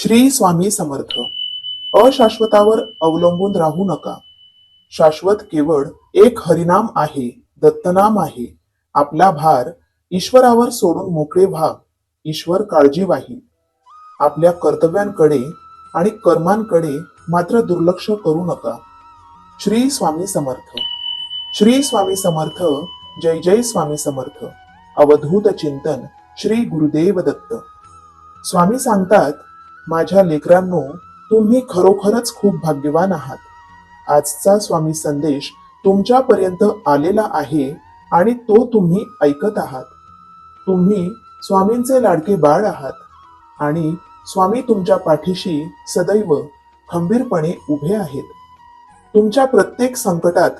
श्री स्वामी समर्थ अशाश्वतावर अवलंबून राहू नका. शाश्वत केवळ एक हरिनाम आहे दत्तनाम आहे. आपला भार ईश्वरावर सोडून मोकळे व्हा ईश्वर काळजी वाही. आपल्या कर्तव्यांकडे आणि कर्मांकडे मात्र दुर्लक्ष करू नका. श्री स्वामी समर्थ श्री स्वामी समर्थ जय जय स्वामी समर्थ. अवधूत चिंतन श्री गुरुदेव दत्त. स्वामी सांगतात माझ्या लेकरांनो तुम्ही खरोखरच खूप भाग्यवान आहात. आजचा स्वामी संदेश तुमच्यापर्यंत आलेला आहे आणि तो तुम्ही ऐकत आहात. तुम्ही स्वामींचे लाडके बाळ आहात आणि स्वामी तुमच्या पाठीशी सदैव खंबीरपणे उभे आहेत. तुमच्या प्रत्येक संकटात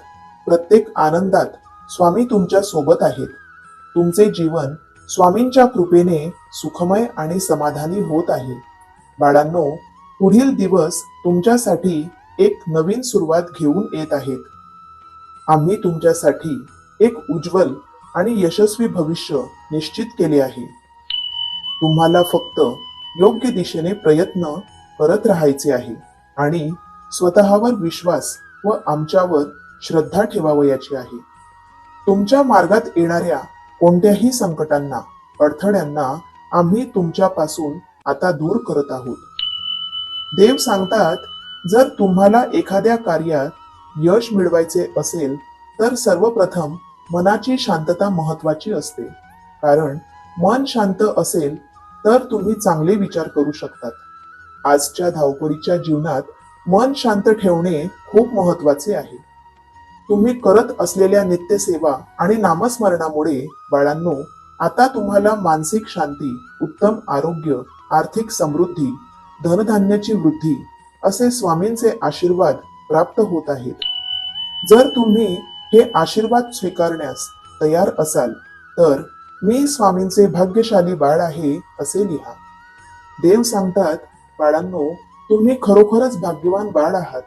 प्रत्येक आनंदात स्वामी तुमच्यासोबत आहेत. तुमचे जीवन स्वामींच्या कृपेने सुखमय आणि समाधानी होत आहे. बाळांनो पुढील दिवस तुमच्यासाठी एक नवीन सुरुवात घेऊन येत आहेत. आम्ही तुमच्यासाठी एक उज्ज्वल आणि यशस्वी भविष्य निश्चित केले आहे. तुम्हाला फक्त योग्य दिशेने प्रयत्न करत राहायचे आहे आणि स्वतःवर विश्वास व आमच्यावर श्रद्धा ठेवावयाची आहे. तुमच्या मार्गात येणाऱ्या कोणत्याही संकटांना अडथळ्यांना आम्ही तुमच्यापासून आता दूर करत आहोत. देव सांगतात जर तुम्हाला एखाद्या कार्यात यश मिळवायचे असेल तर सर्वप्रथम मनाची शांतता महत्वाची असते. कारण मन शांत असेल तर तुम्ही चांगले विचार करू शकतात. आजच्या धावपळीच्या जीवनात मन शांत ठेवणे खूप महत्त्वाचे आहे. तुम्ही करत असलेल्या नित्यसेवा आणि नामस्मरणामुळे बाळांनो आता तुम्हाला मानसिक शांती उत्तम आरोग्य आर्थिक समृद्धी धनधान्याची वृद्धी असे स्वामींचे आशीर्वाद प्राप्त होत आहेत. जर तुम्ही हे आशीर्वाद स्वीकारण्यास तयार असाल तर मी स्वामींचे भाग्यशाली बाळ आहे असे लिहा. देव सांगतात बाळांनो तुम्ही खरोखरच भाग्यवान बाळ आहात.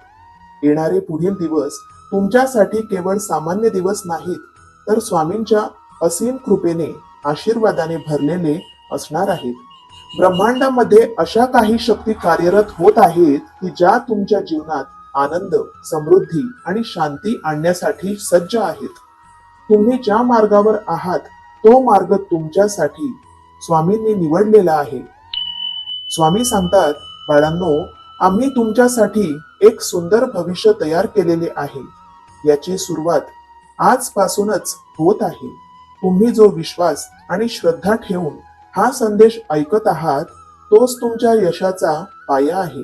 येणारे पुढील दिवस तुमच्यासाठी केवळ सामान्य दिवस नाहीत तर स्वामींच्या असीम कृपेने आशीर्वादाने भरलेले असणार आहेत. ब्रह्मांडामध्ये अशा काही शक्ती कार्यरत होत आहेत की ज्या तुमच्या जीवनात आनंद समृद्धी आणि शांती आणण्यासाठी सज्ज आहेत. तुम्ही ज्या मार्गावर आहात तो मार्ग तुमच्यासाठी स्वामींनी निवडलेला आहे. स्वामी सांगतात बाळांनो आम्ही तुमच्यासाठी एक सुंदर भविष्य तयार केलेले आहे. याची सुरुवात आजपासूनच होत आहे. तुम्ही जो विश्वास आणि श्रद्धा ठेवून हा संदेश ऐकत आहात तोच तुमच्या यशाचा पाया आहे.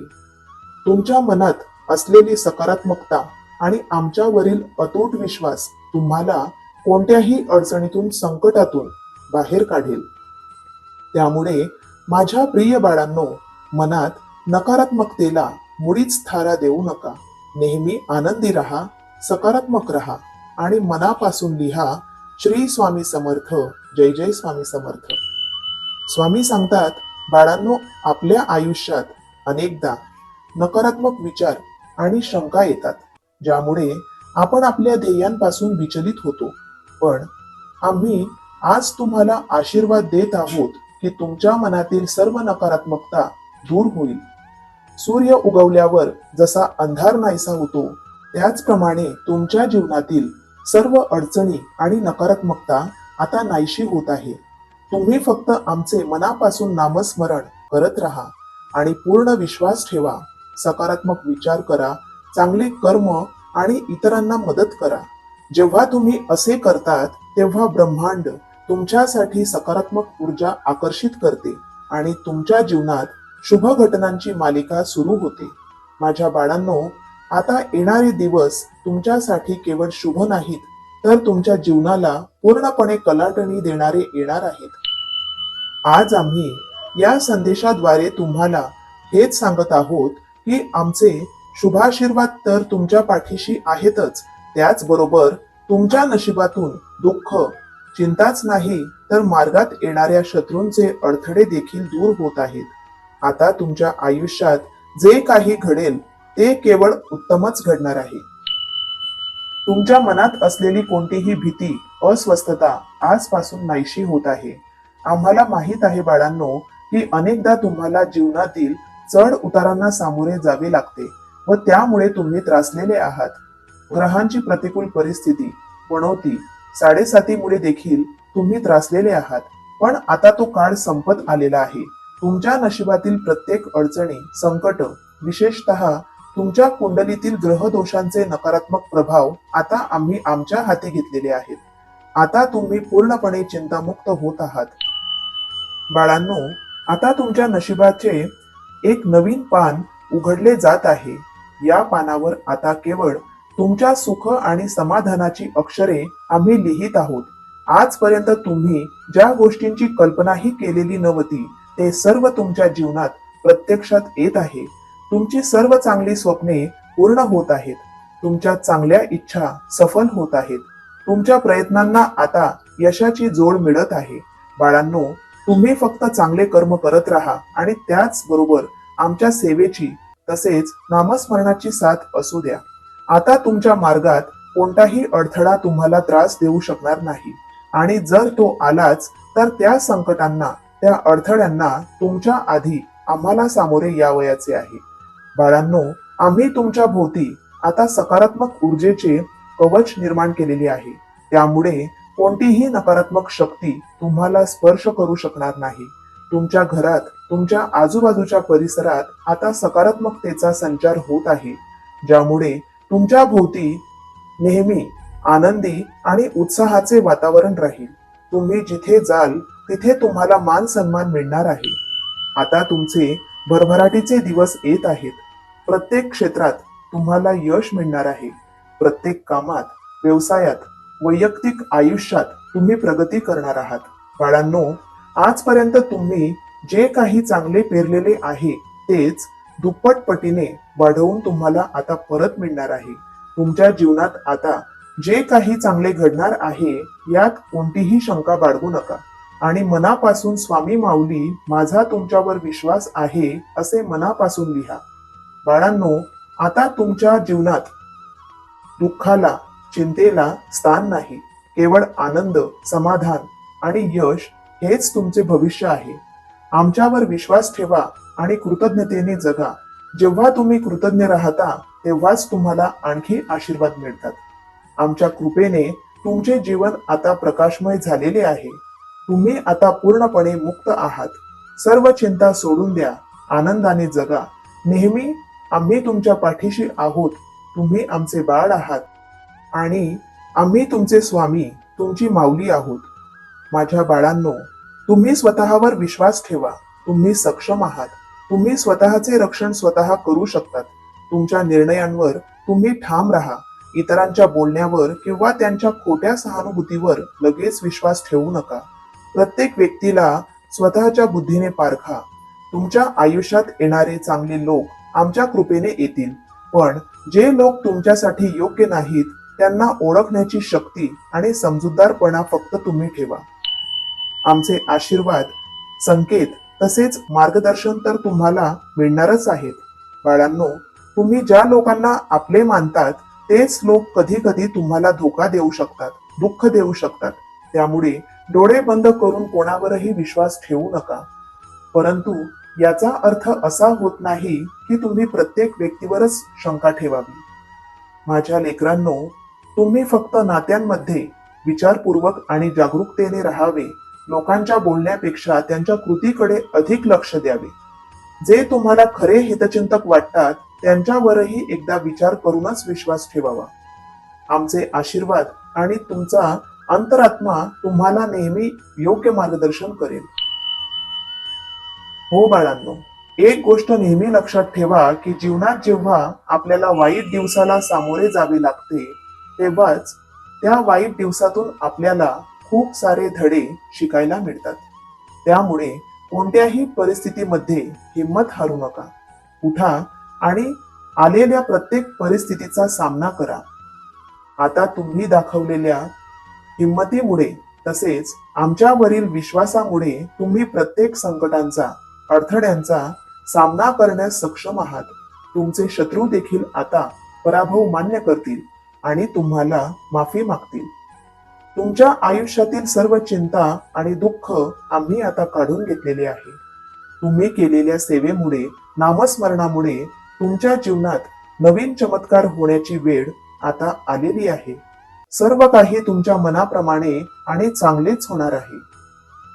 तुमच्या मनात असलेली सकारात्मकता आणि आमच्यावरील अतूट विश्वास तुम्हाला कोणत्याही अडचणीतून संकटातून बाहेर काढेल. त्यामुळे माझ्या प्रिय बाळांनो मनात नकारात्मकतेला मुळीच थारा देऊ नका. नेहमी आनंदी राहा सकारात्मक राहा आणि मनापासून लिहा श्री स्वामी समर्थ जय जय स्वामी समर्थ. स्वामी सांगतात बाळांनो आपल्या आयुष्यात अनेकदा नकारात्मक विचार आणि शंका येतात ज्यामुळे आपण आपल्या ध्येयांपासून विचलित होतो. पण आम्ही आज तुम्हाला आशीर्वाद देत आहोत की तुमच्या मनातील सर्व नकारात्मकता दूर होईल. सूर्य उगवल्यावर जसा अंधार नाहीसा होतो त्याचप्रमाणे तुमच्या जीवनातील सर्व अडचणी आणि नकारात्मकता आता नाहीशी होत आहे. तुम्ही फक्त आमचे मनापासून नामस्मरण करत राहा आणि पूर्ण विश्वास ठेवा. सकारात्मक विचार करा चांगले कर्म आणि इतरांना मदत करा. जेव्हा तुम्ही असे करतात तेव्हा ब्रह्मांड तुमच्यासाठी सकारात्मक ऊर्जा आकर्षित करते आणि तुमच्या जीवनात शुभ घटनांची मालिका सुरू होते. माझ्या बाळांनो आता येणारे दिवस तुमच्यासाठी केवळ शुभ नाहीत तर तुमच्या जीवनाला पूर्णपणे कलाटणी देणारे येणार आहेत. आज आम्ही या संदेशाद्वारे तुम्हाला हेच सांगत आहोत की आमचे शुभाशीर्वाद तर तुमच्या पाठीशी आहेतच. त्याचबरोबर तुमच्या नशिबातून दुःख चिंताच नाही तर मार्गात येणाऱ्या शत्रूंचे अडथळे देखील दूर होत आहेत. आता तुमच्या आयुष्यात जे काही घडेल ते केवळ उत्तमच घडणार आहे. तुमच्या मनात असलेली कोणतीही भीती अस्वस्थता आजपासून नाहीशी होत आहे. आम्हाला माहीत आहे बाळांनो की अनेकदा तुम्हाला जीवनातील चढ उतारांना सामोरे जावे लागते व त्यामुळे तुम्ही त्रासलेले आहात. ग्रहांची प्रतिकूल परिस्थिती पणवती साडेसातीमुळे देखील तुम्ही त्रासलेले आहात. पण आता तो काळ संपत आलेला आहे. तुमच्या नशिबातील प्रत्येक अडचणी संकट विशेषतः तुमच्या कुंडलीतील ग्रह दोषांचे नकारात्मक प्रभाव आता आम्ही आमच्या हाती घेतलेले आहेत. आता तुम्ही पूर्णपणे चिंतामुक्त होत आहात. बाळांनो आता तुमच्या नशिबाचे एक नवीन पान उघडले जात आहे. या पानावर आता केवळ तुमच्या सुख आणि समाधानाची अक्षरे आम्ही लिहित आहोत. आजपर्यंत तुम्ही ज्या गोष्टींची कल्पनाही केलेली नव्हती ते सर्व तुमच्या जीवनात प्रत्यक्षात येत आहे. तुमची सर्व चांगली स्वप्ने पूर्ण होत आहेत. तुमच्या चांगल्या इच्छा सफल होत आहेत. तुमच्या प्रयत्नांना आता यशाची जोड मिळत आहे. बाळांनो तुम्ही फक्त चांगले कर्म करत राहा आणि त्याचबरोबर आमच्या सेवेची तसेच नामस्मरणाची साथ असू द्या. आता तुमच्या मार्गात कोणताही अडथळा तुम्हाला त्रास देऊ शकणार नाही. आणि जर तो आलाच तर त्या संकटांना त्या अडथळ्यांना तुमच्या आधी आम्हाला सामोरे यावयाचे आहे. बाळांनो आम्ही तुमच्या भोवती आता सकारात्मक ऊर्जेचे कवच निर्माण केलेले आहे. त्यामुळे कोणतीही नकारात्मक शक्ती तुम्हाला स्पर्श करू शकणार नाही. तुमच्या घरात तुमच्या आजूबाजूच्या परिसरात आता सकारात्मकतेचा संचार होत आहे. ज्यामुळे तुमच्या भोवती नेहमी आनंदी आणि उत्साहाचे वातावरण राहील. तुम्ही जिथे जाल तिथे तुम्हाला मान सन्मान मिळणार आहे. आता तुमचे भरभराटीचे दिवस येत आहेत. प्रत्येक क्षेत्रात तुम्हाला यश मिळणार आहे. प्रत्येक कामात व्यवसायात वैयक्तिक आयुष्यात तुम्ही प्रगती करणार आहात. बाळांनो आजपर्यंत तुम्ही जे काही चांगले पेरलेले आहे तेच दुप्पट पटीने वाढवून तुम्हाला आता परत मिळणार आहे. तुमच्या जीवनात आता जे काही चांगले घडणार आहे यात कोणतीही शंका बाळगू नका. आणि मनापासून स्वामी माऊली माझा तुमच्यावर विश्वास आहे असे मनापासून लिहा. बाळांनो आता तुमच्या जीवनात दुःखाला चिंतेला स्थान नाही. केवळ आनंद समाधान आणि यश हेच तुमचे भविष्य आहे. आमच्यावर विश्वास ठेवा आणि कृतज्ञतेने जगा. जेव्हा तुम्ही कृतज्ञ राहता तेव्हाच तुम्हाला आणखी आशीर्वाद मिळतात. आमच्या कृपेने तुमचे जीवन आता प्रकाशमय झालेले आहे. तुम्ही आता पूर्णपणे मुक्त आहात. सर्व चिंता सोडून द्या. आनंदाने जगा. नेहमी आम्ही तुमच्या पाठीशी आहोत. तुम्ही आमचे बाळ आहात. आणि आम्ही तुमचे स्वामी तुमची माऊली आहोत. माझ्या बाळांनो तुम्ही स्वतःवर विश्वास ठेवा. तुम्ही सक्षम आहात. तुम्ही स्वतःचे रक्षण स्वतः करू शकतात. तुमच्या निर्णयांवर तुम्ही ठाम राहा. इतरांच्या बोलण्यावर किंवा त्यांच्या खोट्या सहानुभूतीवर लगेच विश्वास ठेवू नका. प्रत्येक व्यक्तीला स्वतःच्या बुद्धीने पारखा. तुमच्या आयुष्यात येणारे चांगले लोक आमच्या कृपेने येतील. पण जे लोक तुमच्यासाठी योग्य नाहीत त्यांना ओळखण्याची शक्ती आणि समजूतदारपणा फक्त तुम्ही ठेवा. आमचे आशीर्वाद संकेत तसेच मार्गदर्शन तर तुम्हाला मिळणारच आहेत. बाळांनो तुम्ही ज्या लोकांना आपले मानतात तेच लोक कधी कधी तुम्हाला धोका देऊ शकतात दुःख देऊ शकतात. त्यामुळे डोळे बंद करून कोणावरही विश्वास ठेवू नका. परंतु याचा अर्थ असा होत नाही की तुम्ही प्रत्येक व्यक्तीवरच शंका ठेवावी. माझ्या लेकरांनो तुम्ही फक्त नात्यांमध्ये विचारपूर्वक आणि जागरूकतेने राहावे. लोकांच्या बोलण्यापेक्षा त्यांच्या कृतीकडे अधिक लक्ष द्यावे. जे तुम्हाला खरे हितचिंतक वाटतात त्यांच्यावरही एकदा विचार करूनच विश्वास ठेवावा. आमचे आशीर्वाद आणि तुमचा अंतरात्मा तुम्हाला नेहमी योग्य मार्गदर्शन करेल. हो बाळांनो एक गोष्ट नेहमी लक्षात ठेवा की जीवनात जेव्हा आपल्याला वाईट दिवसाला सामोरे जावे लागते तेव्हाच त्या वाईट दिवसातून आपल्याला खूप सारे धडे शिकायला मिळतात. त्यामुळे कोणत्याही परिस्थितीमध्ये हिंमत हारू नका. उठा आणि आलेल्या प्रत्येक परिस्थितीचा सामना करा. आता तुम्ही दाखवलेल्या हिंमतीमुळे तसेच आमच्यावरील विश्वासामुळे तुम्ही प्रत्येक संकटांचा अडथळ्यांचा सामना करण्यास सक्षम आहात. तुमचे शत्रू देखील आता पराभव मान्य करतील आणि तुम्हाला माफी मागतील. तुमच्या आयुष्यातील सर्व चिंता आणि दुःख आम्ही आता काढून घेतलेले आहे. तुम्ही केलेल्या सेवेमुळे नामस्मरणामुळे तुमच्या जीवनात नवीन चमत्कार होण्याची वेळ आता आलेली आहे. सर्व काही तुमच्या मनाप्रमाणे आणि चांगलेच होणार आहे.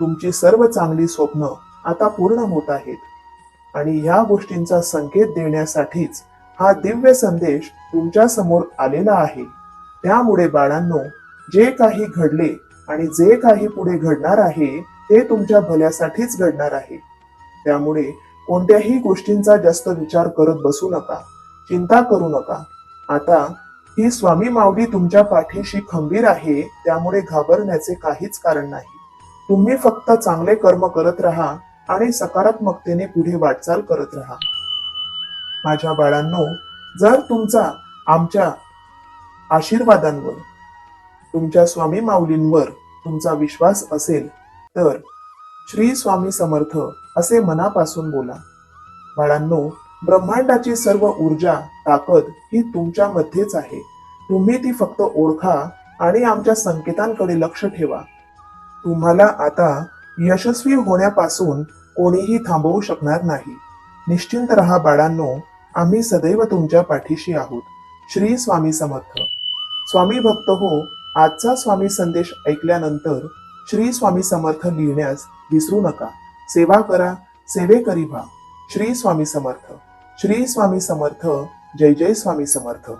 तुमची सर्व चांगली स्वप्न आता पूर्ण होत आहेत. आणि ह्या गोष्टींचा संकेत देण्यासाठीच हा दिव्य संदेश तुमच्यासमोर आलेला आहे. त्यामुळे बाळांनो जे काही घडले आणि जे काही पुढे घडणार आहे ते तुमच्या भल्यासाठीच घडणार आहे. त्यामुळे कोणत्याही गोष्टींचा जास्त विचार करत बसू नका चिंता करू नका. आता ही स्वामी मावडी तुमच्या पाठीशी खंबीर आहे त्यामुळे घाबरण्याचे काहीच कारण नाही. तुम्ही फक्त चांगले कर्म करत राहा आणि सकारात्मकतेने पुढे वाटचाल करत राहा. माझ्या बाळांनो जर तुमचा आमच्या आशीर्वादांवर तुमच्या स्वामी माऊलींवर तुमचा विश्वास असेल तर श्री स्वामी समर्थ असे मनापासून बोला. बाळांनो ब्रह्मांडाची सर्व ऊर्जा ताकद ही तुमच्यामध्येच आहे. तुम्ही ती फक्त ओळखा आणि आमच्या संकेतांकडे लक्ष ठेवा. तुम्हाला आता यशस्वी होण्यापासून कोणीही थांबवू शकणार नाही. निश्चिंत रहा बाळांनो आम्ही सदैव तुमच्या पाठीशी आहोत. श्री स्वामी समर्थ. स्वामी भक्त हो आजचा स्वामी संदेश ऐकल्यानंतर श्री स्वामी समर्थ लिहिण्यास विसरू नका. सेवा करा सेवेकरी व्हा. श्री स्वामी समर्थ. श्री स्वामी समर्थ. जय जय स्वामी समर्थ.